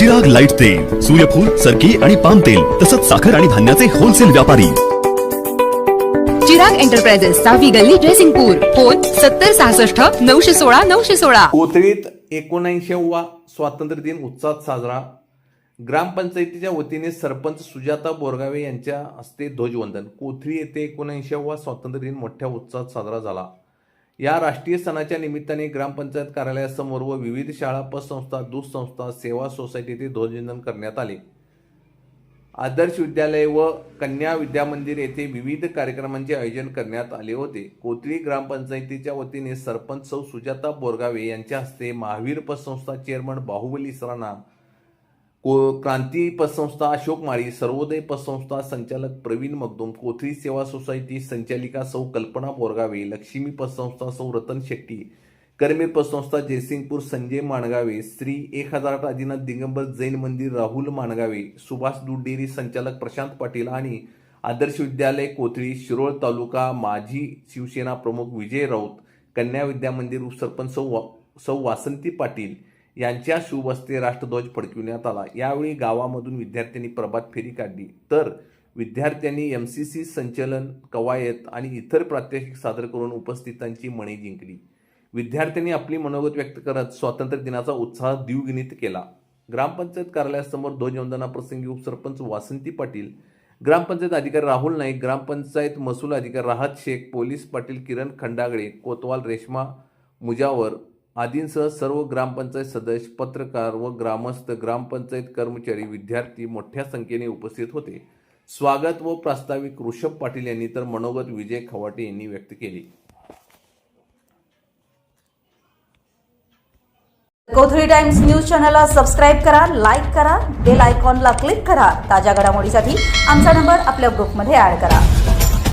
Chirag light तेल सूर्यफूल सरकी आणि पाम तेल तसंच साखर आणि धान्याचे होलसेल व्यापारी. चिराग एंटरप्राइजेस सहावी गल्ली जयसिंगपूर फोन सत्तर सहासष्ट नऊशे सोळा नऊशे सोळा. कोथळीत एकोणऐंशीवा स्वातंत्र्य दिन उत्साहात साजरा. ग्रामपंचायतीच्या वतीने सरपंच सुजाता बोरगावे यांच्या हस्ते ध्वजवंदन. कोथळी येथे एकोणऐंशीवा स्वातंत्र्य दिन मोठ्या उत्साहात साजरा झाला. या राष्ट्रीय सणाच्या निमित्ताने ग्रामपंचायत कार्यालयासमोर व विविध शाळा पतसंस्था दूध संस्था सेवा सोसायटीचे ध्वजवंदन करण्यात आले. आदर्श विद्यालय व कन्या विद्यामंदिर येथे विविध कार्यक्रमांचे आयोजन करण्यात आले होते. कोथळी ग्रामपंचायतीच्या वतीने सरपंच सौ सुजाता बोरगावे यांच्या हस्ते महावीर पतसंस्था चेअरमन बाहुबली सराना को क्रांती पतसंस्था अशोक माळी सर्वोदय पतसंस्था संचालक प्रवीण मगदुम कोथळी सेवा सोसायटी संचालिका सौ कल्पना बोरगावे लक्ष्मी पतसंस्था सौ रतन शेट्टी कर्मे पतसंस्था जयसिंगपूर संजय माणगावे श्री एक हजार आदिनाथ दिगंबर जैन मंदिर राहुल माणगावे सुभाष दूध डेअरी संचालक प्रशांत पाटील आणि आदर्श विद्यालय कोथळी शिरोळ तालुका माजी शिवसेना प्रमुख विजय राऊत कन्या विद्या मंदिर उपसरपंच सौ वा सौ वासंती पाटील यांच्या शुभ राष्ट्रध्वज फडकविण्यात आला. यावेळी गावामधून विद्यार्थ्यांनी प्रभात फेरी काढली. तर विद्यार्थ्यांनी एम सी सी संचलन कवायत आणि इतर प्रात्यक्षिक सादर करून उपस्थितांची मणे जिंकली. विद्यार्थ्यांनी आपली मनोगत व्यक्त करत स्वातंत्र्य दिनाचा उत्साह द्विगुणित केला. ग्रामपंचायत कार्यालयासमोर ध्वजवंदनाप्रसंगी उपसरपंच वासंती पाटील ग्रामपंचायत अधिकारी राहुल नाईक ग्रामपंचायत महसूल अधिकारी राहत शेख पोलीस पाटील किरण खंडागळे कोतवाल रेश्मा मुजावर आदींसह सर्व ग्रामपंचायत सदस्य पत्रकार व ग्रामस्थ ग्रामपंचायत कर्मचारी विद्यार्थी मोठ्या संख्येने उपस्थित होते. स्वागत व प्रास्ताविक ऋषभ पाटील यांनी तर मनोगत विजय खवाटे यांनी व्यक्त केली. कोथळी टाइम्स न्यूज चॅनलला सबस्क्राईब करा लाईक करा बेल आयकॉनला क्लिक करा. ताज्या घडामोडीसाठी आमचा नंबर आपल्या ग्रुपमध्ये ऍड करा.